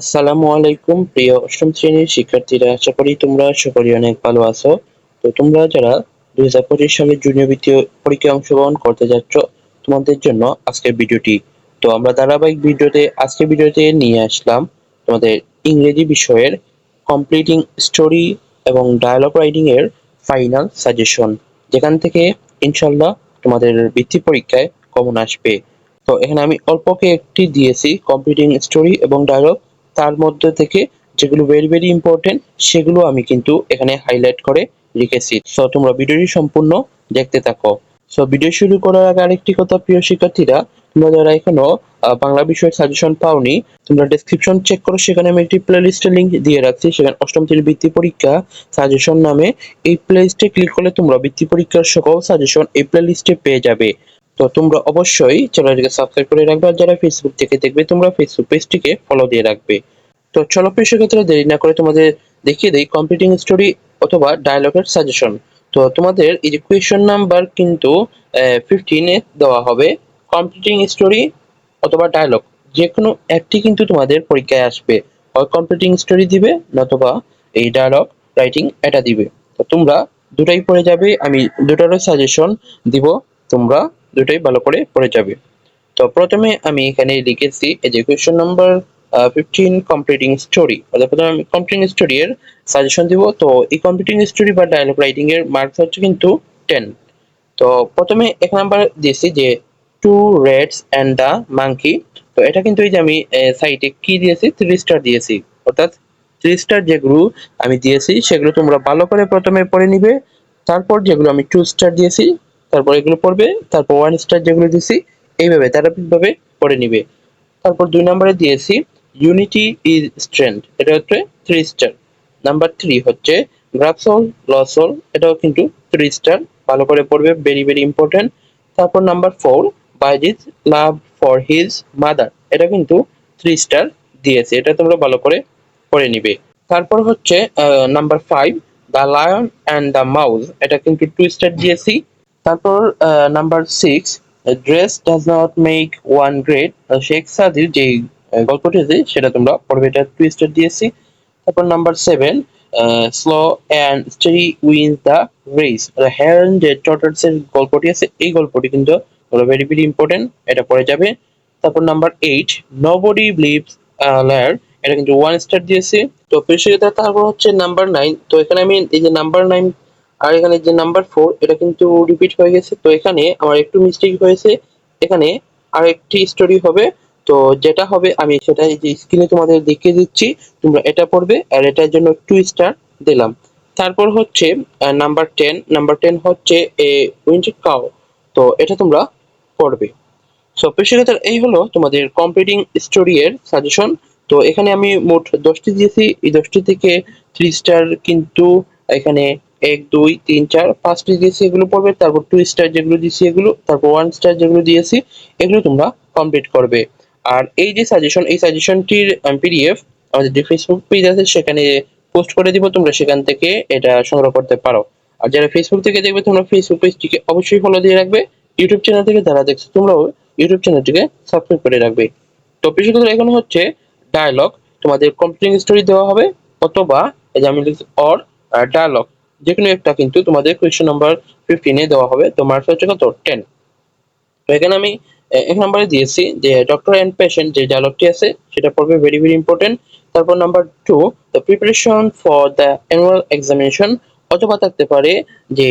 আসসালামু আলাইকুম, প্রিয় অষ্টম শ্রেণির শিক্ষার্থীরা। আশা করি তোমরা সকলেই অনেক ভালো আছো। তো তোমরা যারা দুই হাজার পঁচিশ সালের জুনিয়র বৃত্তীয় পরীক্ষায় অংশগ্রহণ করতে যাচ্ছ, তোমাদের জন্য আজকের ভিডিওটি। তো আমরা ধারাবাহিক ভিডিওতে, আজকের ভিডিওতে নিয়ে আসলাম তোমাদের ইংরেজি বিষয়ের কমপ্লিটিং স্টোরি এবং ডায়ালগ রাইটিং এর ফাইনাল সাজেশন যেখান থেকে ইনশাল্লাহ তোমাদের বৃত্তি পরীক্ষায় কমন আসবে। তো এখানে আমি অল্পকে একটি দিয়েছি কমপ্লিটিং স্টোরি এবং ডায়ালগ তার মধ্যে থেকে যেগুলো ভেরি ভেরি ইম্পর্টেন্ট সেগুলো আমি কিন্তু এখানে হাইলাইট করে লিখেছি সো তোমরা ভিডিওটি সম্পূর্ণ দেখতে থাকো। সো ভিডিও শুরু করার আগে আরেকটি কথা, প্রিয় শিক্ষার্থীরা, তোমরা যারা এখনও বাংলা বিষয়ের সাজেশন পাওনি, তোমরা ডেসক্রিপশন চেক করো। সেখানে আমি একটি প্লে লিস্টের লিঙ্ক দিয়ে রাখছি। সেখানে অষ্টম শ্রেণির বৃত্তি পরীক্ষা সাজেশন নামে এই প্লে লিস্টে ক্লিক করলে তোমরা বৃত্তি পরীক্ষার সকল সাজেশন এই প্লে লিস্টে পেয়ে যাবে। তো তোমরা অবশ্যই চ্যানেলটিকে সাবস্ক্রাইব করে রাখবে আর যারা ফেসবুক থেকে দেখবে, তোমরা ফেসবুক পেজটিকে ফলো দিয়ে রাখবে। তো চলো শিক্ষার্থীরা দেরি না করে তোমাদের দেখিয়ে দিই কম্পিটিং স্টোরি অথবা ডায়লগের সাজেশন তো তোমাদের এই যে কোয়েশন নাম্বার কিন্তু ফিফটিনে দেওয়া হবে। কম্পিটিং স্টোরি অথবা ডায়লগ যে কোনো একটি কিন্তু তোমাদের পরীক্ষায় আসবে। হয় কম্পিটিং স্টোরি দিবে নতুবা এই ডায়লগ রাইটিং এটা দিবে। তো তোমরা দুটাই পড়ে যাবে, আমি দুটারও সাজেশন দিব তোমরা। দুটাই ভালো করে পড়ে যাবে। তো প্রথমে আমি এখানে লিখেছি এই যে question number fifteen completing story অর্থাৎ প্রথমে আমি কমপ্লিটিং স্টোরি এর সাজেশন দিব। তো এই কমপ্লিটিং স্টোরি বা ডায়লগ রাইটিং এর মার্কস হচ্ছে কিন্তু টেন তো প্রথমে এক নাম্বার দিয়েছি যে two reds and the monkey তো এটা কিন্তু এই যে আমি সাইটে কি দিয়েছি? থ্রি স্টার দিয়েছি। অর্থাৎ থ্রি স্টার যেগুলো আমি দিয়েছি, সেগুলো তোমরা ভালো করে প্রথমে পড়ে নিবে। তারপর যেগুলো আমি টু স্টার দিয়েছি তারপর এগুলো পড়বে, তারপর ওয়ান স্টার যেগুলো দিয়েছি এইভাবে ধারাবাহিকভাবে পড়ে নিবে। তারপর দুই নম্বরে দিয়েছি ইউনিটি ইজ স্ট্রেন্থ এটা হচ্ছে থ্রি স্টার নাম্বার থ্রি হচ্ছে গ্রাফসল লসল এটাও কিন্তু থ্রি স্টার ভালো করে পড়বে ভেরি ভেরি ইম্পর্টেন্ট তারপর number four Bayazid love for his mother এটা কিন্তু থ্রি স্টার দিয়েছে, এটা তোমরা ভালো করে পড়ে নিবে। তারপর হচ্ছে number five the lion and the mouse এটা কিন্তু টু স্টার দিয়েছি। তারপর number six dress does not make one great Sheikh সাদির যে গল্পটি আছে, সেটা তোমরা পড়বে, এটা টু স্টার দিয়েছি। তারপর number seven slow and steady win the race hare and যে টটার্স এর গল্পটি আছে, এই গল্পটি কিন্তু ভেরি ভেরি ইম্পর্টেন্ট এটা পড়ে যাবে। তারপর number eight nobody believes liar এটা কিন্তু ওয়ান স্টার দিয়েছি। তো পেশিকতা তারপর হচ্ছে নাম্বার নাইন তো এখানে আমি এই যে নাম্বার নাইন আর এখানে যে নাম্বার ফোর এটা কিন্তু রিপিট হয়ে গেছে। তো এখানে আমার একটু মিস্টেক হয়েছে। এখানে আর একটি স্টোরি হবে। তো যেটা হবে, আমি সেটা এই যে স্ক্রিনে তোমাদের দেখিয়ে দিচ্ছি। তোমরা এটা পড়বে আর এটার জন্য টু স্টার দিলাম। তারপর হচ্ছে নাম্বার টেন নাম্বার টেন হচ্ছে এ উইন্টার কাও তো এটা তোমরা পড়বে। সো পেশাগত এই হলো তোমাদের কম্পিটিং স্টোরি এর সাজেশন তো এখানে আমি মোট দশটি দিয়েছি। এই দশটি থেকে থ্রি স্টার কিন্তু এখানে এক, দুই, তিন, চার পাঁচটি দিয়েছি, এগুলো পড়বে, তারপর টু স্টার যেগুলো দিয়েছি এগুলো, তারপর ওয়ান স্টার যেগুলো দিয়েছি, এগুলো তোমরা কমপ্লিট করবে। আর এই যে সাজেশন এই সাজেশনটির পিডিএফ আমাদের যে ফেসবুক পেজ আছে, সেখানে পোস্ট করে দিব, তোমরা সেখান থেকে এটা সংগ্রহ করতে পারো। আর যারা ফেসবুক থেকে দেখবে, তোমরা ফেসবুক পেজটিকে অবশ্যই ফলো দিয়ে রাখবে। ইউটিউব চ্যানেল থেকে যারা দেখছ, তোমরাও ইউটিউব চ্যানেলটিকে সাবস্ক্রাইব করে রাখবে। তো বিশেষত এখন হচ্ছে ডায়ালগ তোমাদের কমপ্লিটিং স্টোরি দেওয়া হবে, অথবা এই যে আমি লিখছি অর ডায়ালগ যে কোনো একটা কিন্তু তোমাদের কোয়েশ্চেন নাম্বার ফিফটিনে দেওয়া হবে। তো মার্কস হচ্ছে কত? টেন তো এখানে আমি এক নম্বরে দিয়েছি যে ডক্টর অ্যান্ড পেশেন্ট যে ডায়লগটি আছে, সেটা পড়বে ভেরি ভেরি ইম্পর্টেন্ট তারপর number two the preparation for the annual examination অথবা থাকতে পারে যে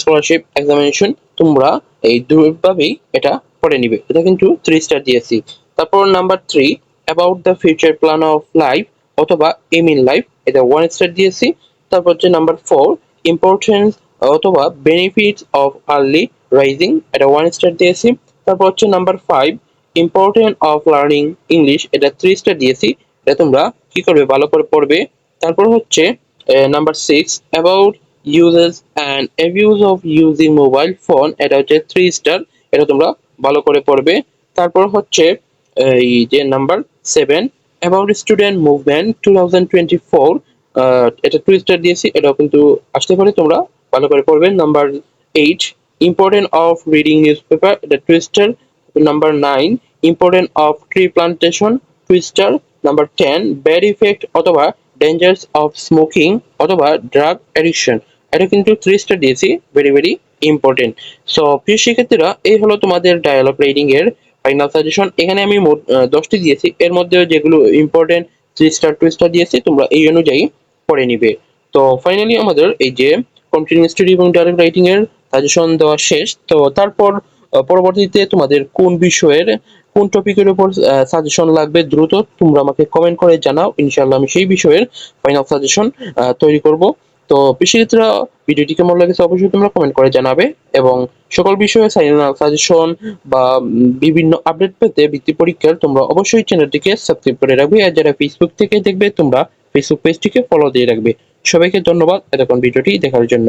স্কলারশিপ এক্সামিনেশন তোমরা এই দুভাবেই এটা পড়ে নিবে। এটা কিন্তু থ্রি স্টার দিয়েছি। তারপর number three about the future plan of life অথবা এম ইন লাইফ এটা ওয়ান স্টার দিয়েছি। তারপর হচ্ছে নাম্বার ফোর ইম্পর্টেন্স অথবা বেনিফিটস অফ আর্লি রাইজিং এটা ওয়ান স্টার দিয়েছি। তারপর হচ্ছে number five important of learning English এটা থ্রি স্টার দিয়েছি। এটা তোমরা কি করবে? ভালো করে পড়বে। তারপর হচ্ছে number six about uses and abuse of using mobile phone এটা হচ্ছে থ্রি স্টার এটা তোমরা ভালো করে পড়বে। তারপর হচ্ছে এই যে number seven about student movement two thousand twenty four এটা টু স্টার দিয়েছি, এটাও কিন্তু আসতে পারে, তোমরা ভালো করে পড়বে। Number eight important of reading newspaper এটা two star number nine important of tree plantation two star number ten bad effect অথবা ডেঞ্জার্স অফ স্মোকিং অথবা ড্রাগ অ্যাডিকশন এটা কিন্তু থ্রি স্টার দিয়েছি ভেরি ভেরি ইম্পর্টেন্ট সো প্রিয় শিক্ষার্থীরা, এই হলো তোমাদের ডায়ালগ রেটিং এর ফাইনাল সাজেশন এখানে আমি মোট দশটি দিয়েছি। এর মধ্যে যেগুলো important three star two star দিয়েছি, তোমরা এই অনুযায়ী পড়ে নিবে। তো ফাইনালি আমাদের এই যে কন্টিনিউয়াস স্টাডি এবং ডায়ালগ রাইটিং এর সাজেশন দেওয়া শেষ। তো তারপর পরবর্তীতে তোমাদের কোন বিষয়ের, কোন টপিকের উপর সাজেশন লাগবে দ্রুত তোমরা আমাকে কমেন্ট করে জানাও। ইনশাআল্লাহ আমি সেই বিষয়ের ফাইনাল সাজেশন তৈরি করব। তো বিশেষরা ভিডিওটি কেমন লাগেছে অবশ্যই তোমরা কমেন্ট করে জানাবে এবং সকল বিষয়ে সাজেশন বা বিভিন্ন আপডেট পেতে বৃত্তি পরীক্ষার তোমরা অবশ্যই চ্যানেলটিকে সাবস্ক্রাইব করে রাখবে। আর যারা ফেসবুক থেকে দেখবে তোমরা ফেসবুক পেজটিকে ফলো দিয়ে রাখবে। সবাইকে ধন্যবাদ এতক্ষণ ভিডিওটি দেখার জন্য।